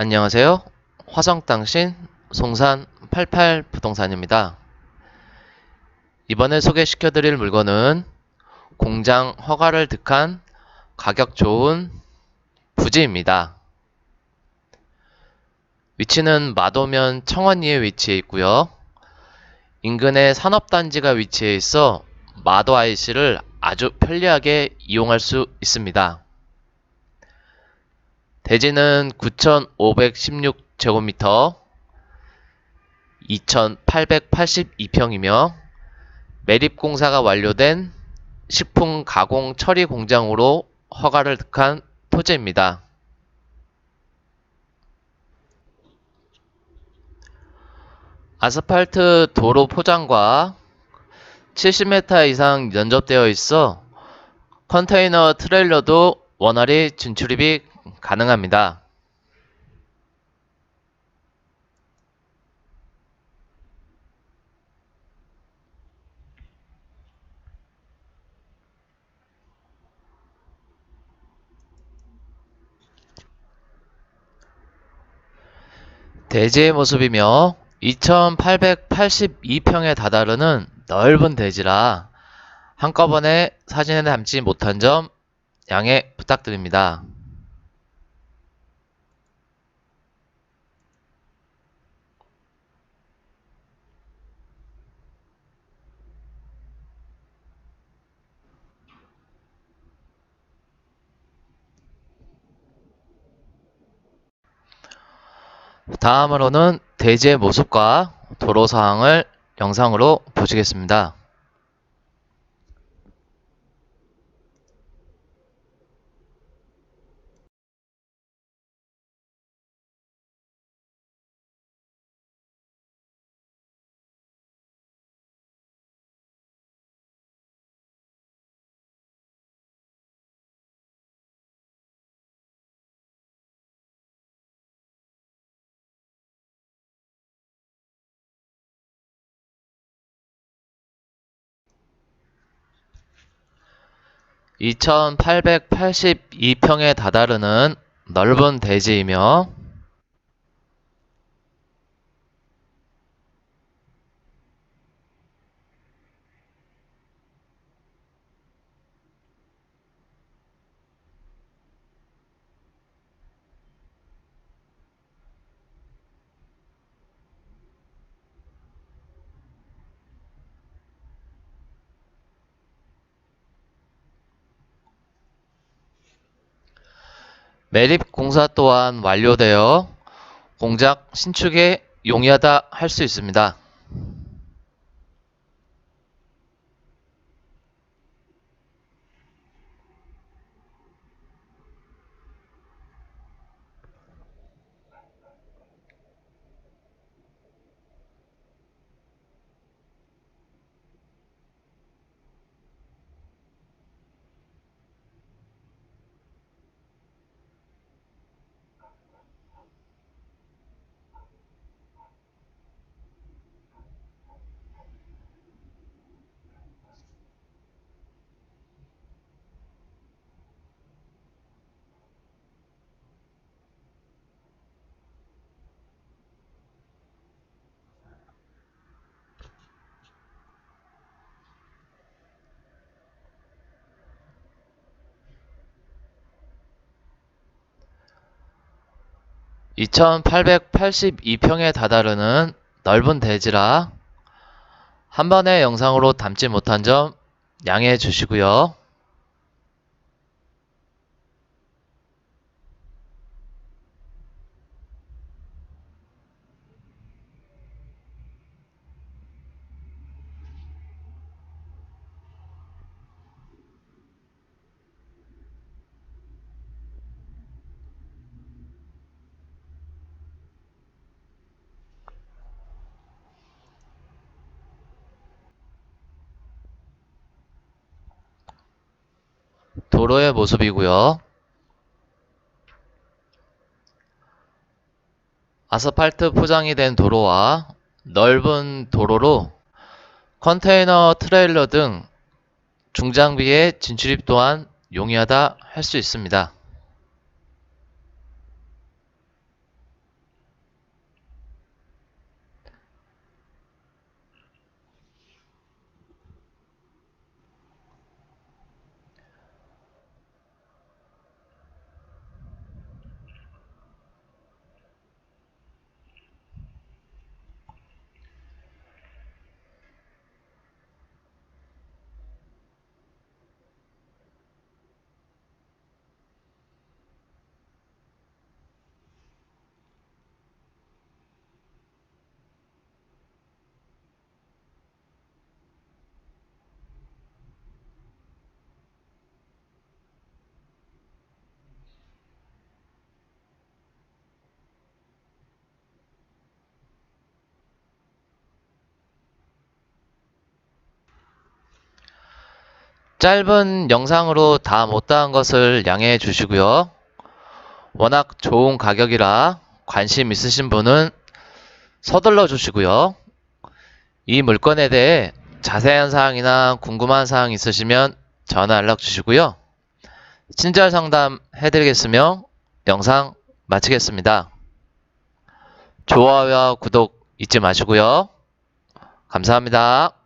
안녕하세요. 화성땅신 송산 88 부동산입니다. 이번에 소개시켜 드릴 물건은 공장 허가를 득한 가격 좋은 부지입니다. 위치는 마도면 청원리에 위치해 있고요. 인근에 산업단지가 위치해 있어 마도 IC를 아주 편리하게 이용할 수 있습니다. 대지는 9,516제곱미터 2,882평이며 매립 공사가 완료된 식품 가공 처리 공장으로 허가를 득한 토지입니다. 아스팔트 도로 포장과 70m 이상 연접되어 있어 컨테이너 트레일러도 원활히 진출입이 가능합니다. 대지의 모습이며 2882평에 다다르는 넓은 대지라 한꺼번에 사진에 담지 못한 점 양해 부탁드립니다. 다음으로는 대지의 모습과 도로 상황을 영상으로 보시겠습니다. (2882평에) 다다르는 넓은 대지이며 매립 공사 또한 완료되어 공장 신축에 용이하다 할 수 있습니다. (2882평에) 다다르는 넓은 대지라 한 번의 영상으로 담지 못한 점 양해해 주시고요. 도로의 모습이고요. 아스팔트 포장이 된 도로와 넓은 도로로 컨테이너 트레일러 등 중장비의 진출입 또한 용이하다 할 수 있습니다. 짧은 영상으로 다 못다한 것을 양해해 주시고요. 워낙 좋은 가격이라 관심 있으신 분은 서둘러 주시고요. 이 물건에 대해 자세한 사항이나 궁금한 사항 있으시면 전화 연락 주시고요. 친절 상담 해드리겠으며 영상 마치겠습니다. 좋아요와 구독 잊지 마시고요. 감사합니다.